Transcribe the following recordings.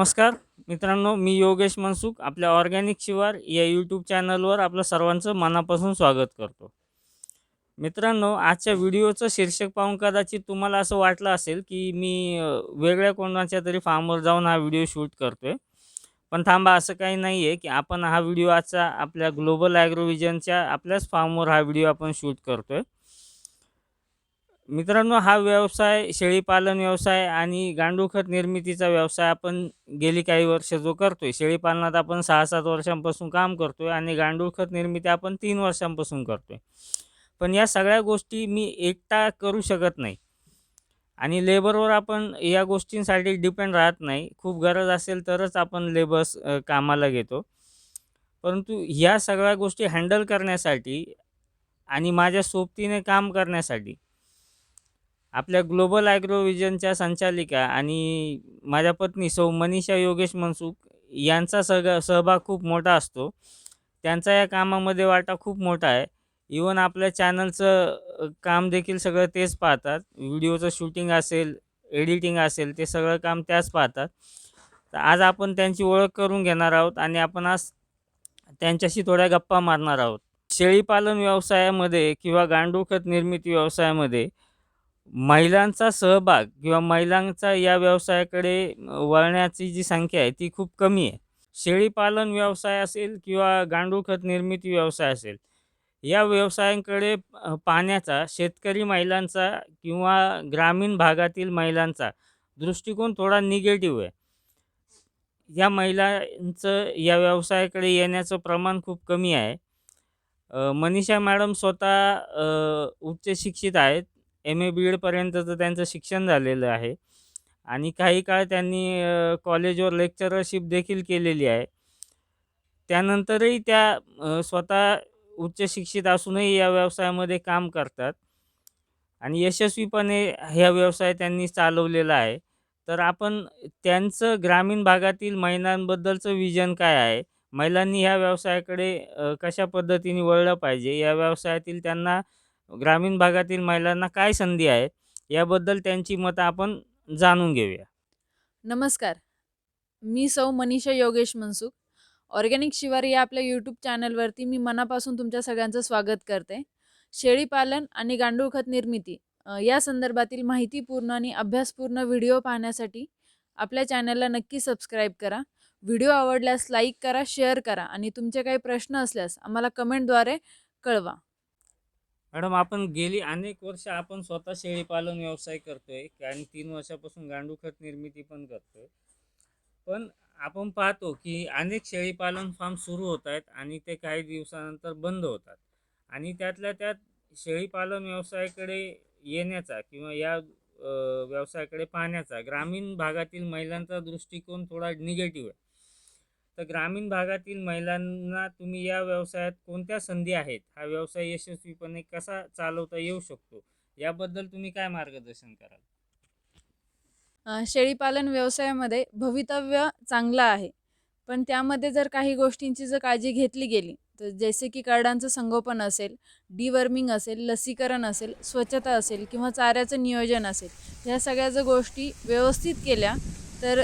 नमस्कार. मित्रांनो मी योगेश मनसुख आपल्या ऑर्गॅनिक शिवार या यूट्यूब चॅनलवर आपलं सर्वांचं मनापासून स्वागत करतो. मित्रांनो आजच्या व्हिडिओचं शीर्षक पाहून कदाचित तुम्हाला असं वाटलं असेल की मी वेगळ्या कोणाच्या तरी फार्मवर जाऊन हा व्हिडिओ शूट करतो आहे पण थांबा असं काही नाही आहे की आपण हा व्हिडिओ आजचा आपल्या ग्लोबल ॲग्रोविजनच्या आपल्याच फार्मवर हा व्हिडिओ आपण शूट करतो आहे मित्रांनो हा व्यवसाय शेळीपालन व्यवसाय आणि गांडूळखत निर्मितीचा व्यवसाय आपण गेली काही वर्ष जो करतोय. शेळीपालनात आपण सहा सात वर्षांपासून काम करतोय आणि गांडूळखत निर्मिती आपण तीन वर्षांपासून करतोय. पण या सगळ्या गोष्टी मी एकटा करू शकत नाही आणि लेबरवर आपण या गोष्टींसाठी डिपेंड राहत नाही. खूप गरज असेल तरच आपण लेबर्स कामाला घेतो. परंतु ह्या सगळ्या गोष्टी हँडल करण्यासाठी आणि माझ्या सोबतीने काम करण्यासाठी आपल्या ग्लोबल ॲग्रोविजनच्या संचालिका आणि माझ्या पत्नी सौ मनीषा योगेश मनसुख यांचा सग सहभाग खूप मोठा असतो. त्यांचा या कामामध्ये वाटा खूप मोठा आहे. इवन आपल्या चॅनलचं काम देखील सगळं तेच पाहतात. व्हिडिओचं शूटिंग असेल एडिटिंग असेल ते सगळं काम त्याच पाहतात. तर आज आपण त्यांची ओळख करून घेणार आहोत आणि आपण आज त्यांच्याशी थोड्या गप्पा मारणार आहोत. शेळीपालन व्यवसायामध्ये किंवा गांडूळ खत निर्मिती व्यवसायामध्ये महिलांचा सहभाग किंवा महिलांचा या व्यवसायाकडे वळण्याची जी संख्या आहे ती खूप कमी आहे. शेळीपालन व्यवसाय असेल किंवा गांडूळ खत निर्मिती व्यवसाय असेल या व्यवसायांकडे पाहण्याचा शेतकरी महिलांचा किंवा ग्रामीण भागातील महिलांचा दृष्टिकोन थोडा निगेटिव्ह आहे. या महिलांचं या व्यवसायाकडे येण्याचं प्रमाण खूप कमी आहे. मनीषा मॅडम स्वतः उच्च शिक्षित आहेत. एम ए बी एडपर्यंतचं त्यांचं शिक्षण झालेलं आहे. आणि काही काळ त्यांनी कॉलेजवर लेक्चरशिप देखील केलेली आहे. त्यानंतरही त्या स्वतः उच्च शिक्षित असूनही या व्यवसायामध्ये काम करतात. आणि यशस्वीपणे ह्या व्यवसाय त्यांनी चालवलेला आहे. तर आपण त्यांचं ग्रामीण भागातील महिलांबद्दलचं विजन काय आहे? महिलांनी ह्या व्यवसायाकडे कशा पद्धतीने वळलं पाहिजे? या व्यवसायातील त्यांना ग्रामीण भागातील महिलांना काय संधी आहेत याबद्दल त्यांची मतं आपण जाणून घेऊया. नमस्कार. मी सौ मनीषा योगेश मनसुख. ऑर्गॅनिक शिवारी या आपल्या यूट्यूब चॅनलवरती मी मनापासून तुमच्या सगळ्यांचं स्वागत करते. शेळीपालन आणि गांडूळ खत निर्मिती या संदर्भातील माहितीपूर्ण आणि अभ्यासपूर्ण व्हिडिओ पाहण्यासाठी आपल्या चॅनलला नक्की सबस्क्राईब करा. व्हिडिओ आवडल्यास लाईक करा शेअर करा आणि तुमचे काही प्रश्न असल्यास आम्हाला कमेंटद्वारे कळवा. मॅडम आपण गेली अनेक वर्ष आपण स्वतः शेळीपालन व्यवसाय करतोय आणि तीन वर्षापासून गांडूळ खत निर्मिती पण करतोय. पण आपण पाहतो की अनेक शेळीपालन फार्म सुरू होत आहेत आणि ते काही दिवसानंतर बंद होतात. आणि त्यातल्या त्यात शेळीपालन व्यवसायाकडे येण्याचा किंवा या व्यवसायाकडे पाहण्याचा ग्रामीण भागातील महिलांचा दृष्टिकोन थोडा निगेटिव्ह आहे. तर ग्रामीण भागातील महिलांना तुम्ही या व्यवसायात कोणत्या संधी आहेत? हा व्यवसाय यशस्वीपणे कसा चालवता येऊ शकतो? याबद्दल तुम्ही काय मार्गदर्शन कराल? शेळीपालन व्यवसायामध्ये भवितव्य चांगलं आहे. पण त्यामध्ये जर काही गोष्टींची जर काळजी घेतली गेली तर जसे की कार्डांचं संगोपन असेल डिवर्मिंग असेल लसीकरण असेल स्वच्छता असेल किंवा चाऱ्याचं नियोजन असेल ह्या सगळ्या जर गोष्टी व्यवस्थित केल्या तर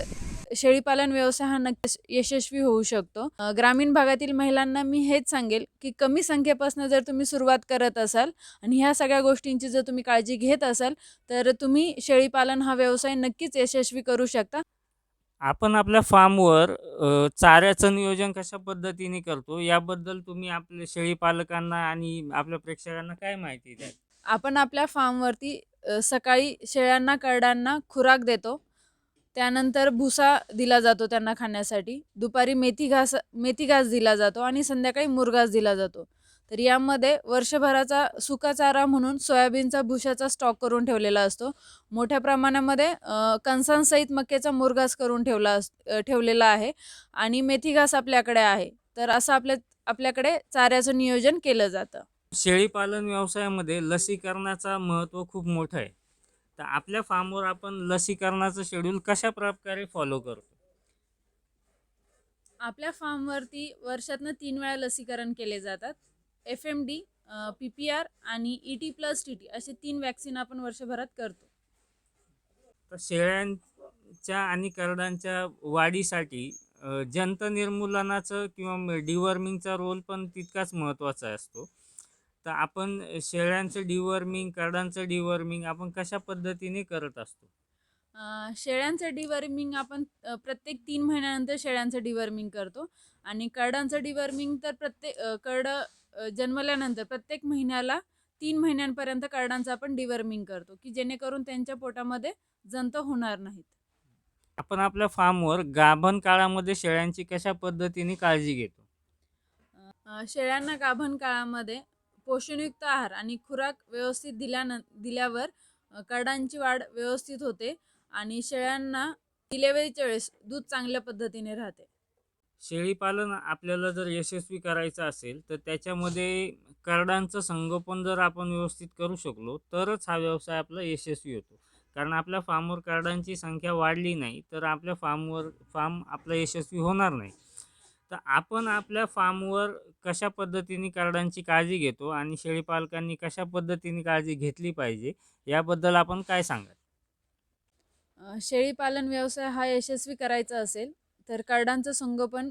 शेळीपालन व्यवसाय हा नक्की यशस्वी होऊ शकतो. ग्रामीण भागातील महिलांना मी हेच सांगेल की कमी संख्येपासून जर तुम्ही सुरुवात करत असाल आणि ह्या सगळ्या गोष्टींची जर तुम्ही काळजी घेत असाल तर तुम्ही शेळीपालन हा व्यवसाय नक्कीच यशस्वी करू शकता. आपण आपल्या फार्मवर चाऱ्याचं नियोजन कशा पद्धतीने करतो? याबद्दल तुम्ही आपल्या शेळीपालकांना आणि आपल्या प्रेक्षकांना काय माहिती द्याल? आपण आपल्या फार्मवरती सकाळी शेळ्यांना करडांना खुराक देतो. त्यानंतर भुसा दिला जातो त्यांना खाण्यासाठी. दुपारी मेथी घास मेथी घास दिला जातो आणि संध्याकाळी मुरघास दिला जातो. तर यामध्ये वर्षभराचा सुका चारा म्हणून सोयाबीनचा भुशाचा स्टॉक करून ठेवलेला असतो. मोठ्या प्रमाणामध्ये कणसांसहित मक्याचा मुरघास करून ठेवला अस ठेवलेला आहे आणि मेथी घास आपल्याकडे आहे. तर असं आपल्या आपल्याकडे चाऱ्याचं नियोजन केलं जातं. शेळीपालन व्यवसायामध्ये लसीकरणाचा महत्त्व खूप मोठं आहे. तर आपल्या फार्मवर आपण लसीकरणाचं शेड्यूल कशा प्रकारे फॉलो करतो? आपल्या फार्मवरती वर्षातनं तीन वेळा लसीकरण केले जातात. F M D P P R आणि E T plus T T असे तीन वॅक्सिन आपण वर्षभरात करतो. तर शेळ्यां शेळ्यांच्या आणि करडांच्या वाढीसाठी जंत निर्मूलनाचं किंवा डिवर्मिंगचा रोल पण तितकाच महत्त्वाचा असतो. तर आपण शेळ्यांचं डिवर्मिंग करडांचं डिवर्मिंग आपण कशा पद्धतीने करत असतो? शेळ्यांचं डिवर्मिंग आपण प्रत्येक तीन महिन्यानंतर शेळ्यांचं डिवर्मिंग करतो. आणि करडांचं डिवर्मिंग तर प्रत्येक करडं जन्मल्यानंतर प्रत्येक महिन्याला तीन महिन्यांपर्यंत करडांचं आपण डिवर्मिंग करतो की जेणेकरून त्यांच्या पोटामध्ये जंत होणार नाहीत. आपण आपल्या फार्मवर गाभण काळामध्ये शेळ्यांची कशा पद्धतीने काळजी घेतो? शेळ्यांना गाभण काळामध्ये पोषणयुक्त आहार आणि खुराक व्यवस्थित दिल्यानं दिल्यावर करडांची वाढ व्यवस्थित होते आणि शेळ्यांना डिलेवरीच्या वेळेस दूध चांगल्या पद्धतीने राहते. शेळीपालन आपल्याला जर यशस्वी करायचं असेल तर त्याच्यामध्ये करडांचं संगोपन जर आपण व्यवस्थित करू शकलो तरच हा व्यवसाय आपला यशस्वी होतो. कारण आपल्या फार्मवर करडांची संख्या वाढली नाही तर आपल्या फार्मवर फार्म आपला यशस्वी होणार नाही. तर आपण आपल्या फार्मवर कशा पद्धतीने करडांची काळजी घेतो आणि शेळीपालकांनी कशा पद्धतीने काळजी घेतली पाहिजे याबद्दल आपण काय सांगाल? शेळीपालन व्यवसाय हा यशस्वी करायचा असेल तर करडांचं संगोपन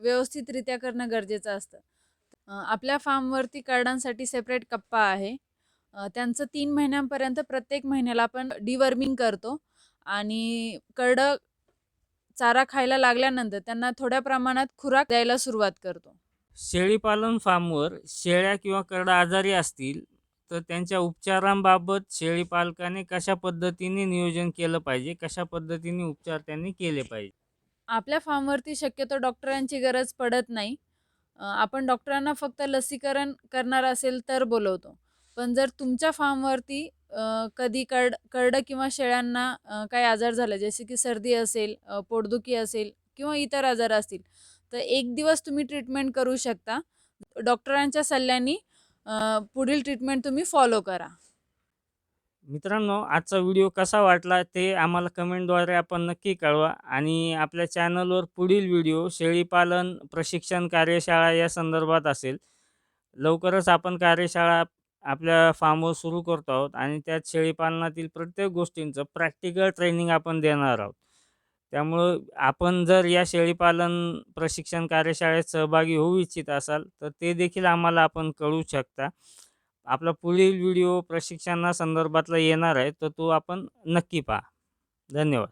व्यवस्थितरित्या करणं गरजेचं असतं. आपल्या फार्मवरती करडांसाठी सेपरेट कप्पा आहे. त्यांचं तीन महिन्यांपर्यंत प्रत्येक महिन्याला आपण डिवर्मिंग करतो आणि करडं चारा खायला लागल्यानंतर त्यांना थोड्या प्रमाणात खुराक द्यायला सुरुवात करतो. शेळीपालन फार्मवर शेळ्या किंवा करडा आजारी असतील तर त्यांच्या उपचारांबाबत शेळीपालकाने कशा पद्धतीने नियोजन केलं पाहिजे? कशा पद्धतीने उपचार त्यांनी केले पाहिजे? आपल्या फार्मवरती शक्यतो डॉक्टरांची गरज पडत नाही. आपण डॉक्टरांना फक्त लसीकरण करणार असेल तर बोलवतो. पण जर तुमच्या फार्मवरती कधी कर्ड करडं किंवा शेळ्यांना काही आजार झाले जसे की सर्दी असेल पोटदुखी असेल किंवा इतर आजार असतील तर एक दिवस तुम्ही ट्रीटमेंट करू शकता. डॉक्टरांच्या सल्ल्याने पुढील ट्रीटमेंट तुम्ही फॉलो करा. मित्रांनो आजचा व्हिडिओ कसा वाटला ते आम्हाला कमेंटद्वारे आपण नक्की कळवा आणि आपल्या चॅनलवर पुढील व्हिडिओ शेळीपालन प्रशिक्षण कार्यशाळा या संदर्भात असेल लवकरच आपण कार्यशाळा आपल्या फार्मवर सुरू करतो आहोत आणि त्यात शेळीपालनातील प्रत्येक गोष्टींचं प्रॅक्टिकल ट्रेनिंग आपण देणार आहोत. त्यामुळं आपण जर या शेळीपालन प्रशिक्षण कार्यशाळेत सहभागी होऊ इच्छित असाल तर ते देखील आम्हाला आपण कळू शकता. आपला पुढील व्हिडिओ प्रशिक्षणासंदर्भातला येणार आहे तर तो आपण नक्की पहा. धन्यवाद.